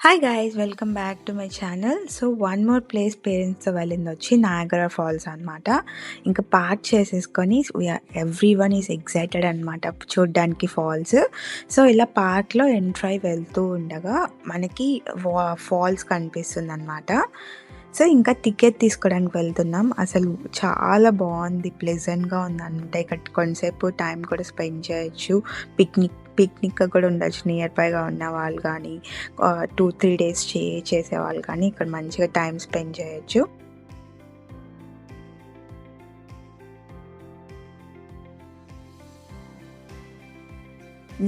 Hi guys welcome back to my channel so one more place పేరెంట్స్తో వెళ్ళింది వచ్చి నాయగరా falls అనమాట ఇంకా పార్క్ చేసేసుకొని ఎవ్రీ వన్ ఈజ్ ఎగ్జైటెడ్ అనమాట చూడ్డానికి ఫాల్స్ సో ఇలా పార్క్లో ఎంట్రై వెళ్తూ ఉండగా మనకి ఫాల్స్ కనిపిస్తుంది అనమాట సో ఇంకా టికెట్ తీసుకోవడానికి వెళ్తున్నాం. అసలు చాలా బాగుంది ప్లెజెంట్గా ఉంది అనమాట ఇక్కడ కొంతసేపు టైం కూడా స్పెండ్ చేయొచ్చు. పిక్నిక్ పిక్నిక్ కూడా ఉండొచ్చు. నియర్ బైగా ఉన్న వాళ్ళు కానీ టూ త్రీ డేస్ చే చేసే వాళ్ళు కానీ ఇక్కడ మంచిగా టైం స్పెండ్ చేయొచ్చు.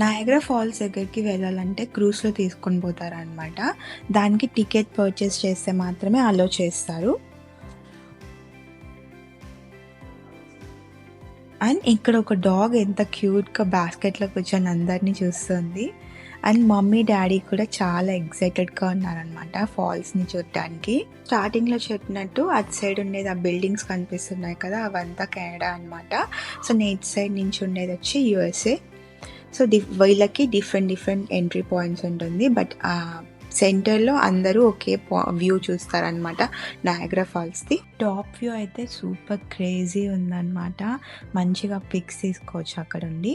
నయగ్రా ఫాల్స్ దగ్గరికి వెళ్ళాలంటే క్రూస్లో తీసుకొని పోతారనమాట దానికి టికెట్ పర్చేస్ చేస్తే మాత్రమే అలో చేస్తారు. అండ్ ఇక్కడ ఒక డాగ్ ఎంత క్యూట్గా బాస్కెట్లో కూర్చొని అందరినీ చూస్తుంది. అండ్ మమ్మీ డాడీ కూడా చాలా ఎగ్జైటెడ్గా ఉన్నారనమాట ఫాల్స్ని చూడటానికి స్టార్టింగ్లో చెప్పినట్టు అటు సైడ్ ఉండేది ఆ బిల్డింగ్స్ కనిపిస్తున్నాయి కదా అవంతా కెనడా అనమాట సో నేట్ సైడ్ నుంచి ఉండేది వచ్చి యుఎస్ఏ సో డి వీళ్ళకి డిఫరెంట్ డిఫరెంట్ ఎంట్రీ పాయింట్స్ ఉంటుంది. బట్ సెంటర్లో అందరూ ఒకే వ్యూ చూస్తారనమాట నయాగ్రా ఫాల్స్ది టాప్ వ్యూ అయితే సూపర్ క్రేజీ ఉందన్నమాట. మంచిగా పిక్స్ తీసుకోవచ్చు అక్కడ ఉండి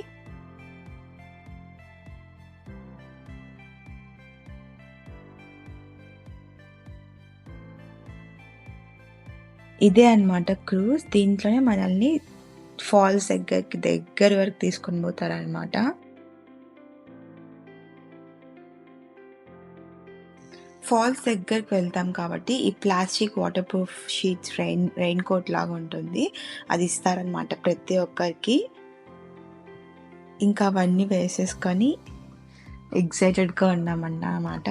ఇదే అనమాట క్రూజ్. దీంట్లోనే మనల్ని ఫాల్స్ దగ్గరికి దగ్గర వరకు తీసుకొని పోతారనమాట ఫాల్స్ దగ్గరికి వెళ్తాం కాబట్టి ఈ plastic waterproof sheets rain raincoat లాగా ఉంటుంది. అది ఇస్తారనమాట ప్రతి ఒక్కరికి. ఇంకా అవన్నీ వేసేసుకొని ఎగ్జైటెడ్గా ఉన్నామన్నమాట.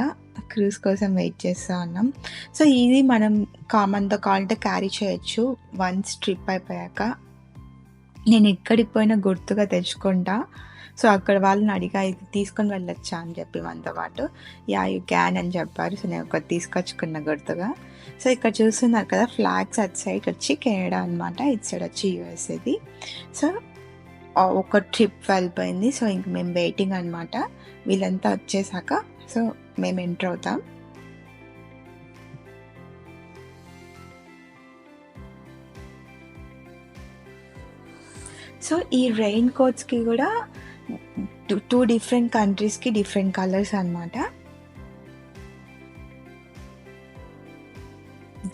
క్రూజ్ కోసం వెయిట్ చేస్తూ ఉన్నాం. సో ఇది మనం కామన్తో కావాలంటే క్యారీ చేయొచ్చు వన్స్ ట్రిప్ అయిపోయాక. నేను ఎక్కడికి పోయినా గుర్తుగా తెచ్చుకుంటా. సో అక్కడ వాళ్ళని అడిగా ఇది తీసుకొని వెళ్ళొచ్చా? అని చెప్పి మనతో పాటు యా యూ క్యాన్ అని చెప్పారు. సో నేను ఒకటి తీసుకొచ్చుకున్న గుర్తుగా. సో ఇక్కడ చూస్తున్నారు కదా ఫ్లాగ్స్ అటు సైడ్ వచ్చి కెనడా అనమాట ఇటు సైడ్ వచ్చి యూఎస్ఏది. సో ఒక ట్రిప్ వెళ్ళిపోయింది. సో ఇంక మేము వెయిటింగ్ అనమాట వీళ్ళంతా వచ్చేసాక సో మేము ఎంటర్ అవుతాం. సో ఈ రెయిన్ కోట్స్కి కూడా టూ డిఫరెంట్ కంట్రీస్కి డిఫరెంట్ కలర్స్ అనమాట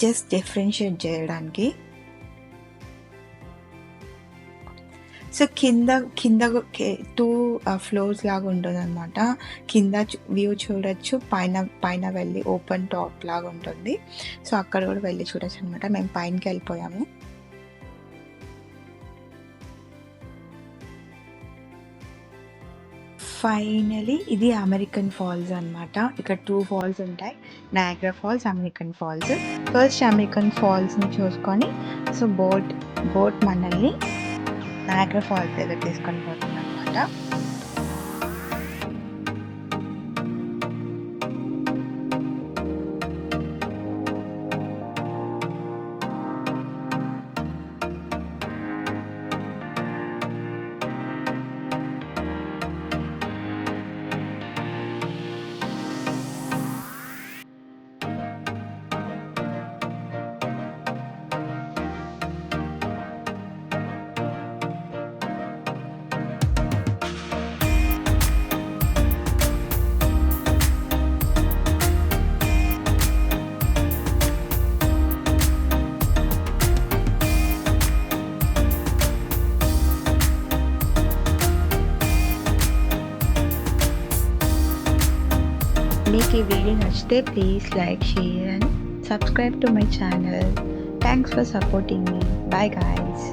జస్ట్ డిఫరెన్షియేట్ చేయడానికి. సో కింద కింద టూ ఫ్లోర్స్ uh, లాగా ఉంటుంది అనమాట కింద వ్యూ చూడొచ్చు పైన పైన వెళ్ళి ఓపెన్ టాప్ లాగా ఉంటుంది. సో అక్కడ కూడా వెళ్ళి చూడొచ్చు అనమాట మేము పైనకి వెళ్ళిపోయాము. ఫైనలీ ఇది అమెరికన్ ఫాల్స్ అనమాట ఇక్కడ టూ ఫాల్స్ ఉంటాయి. Niagara falls American falls first American ఫాల్స్ని చూసుకొని సో బోట్ బోట్ మనల్ని నాగ్రా ఫాల్స్ దగ్గర తీసుకొని పోతుంది అనమాట మీకు ఈ వీడియో నచ్చితే please like share and subscribe to my channel thanks for supporting me bye guys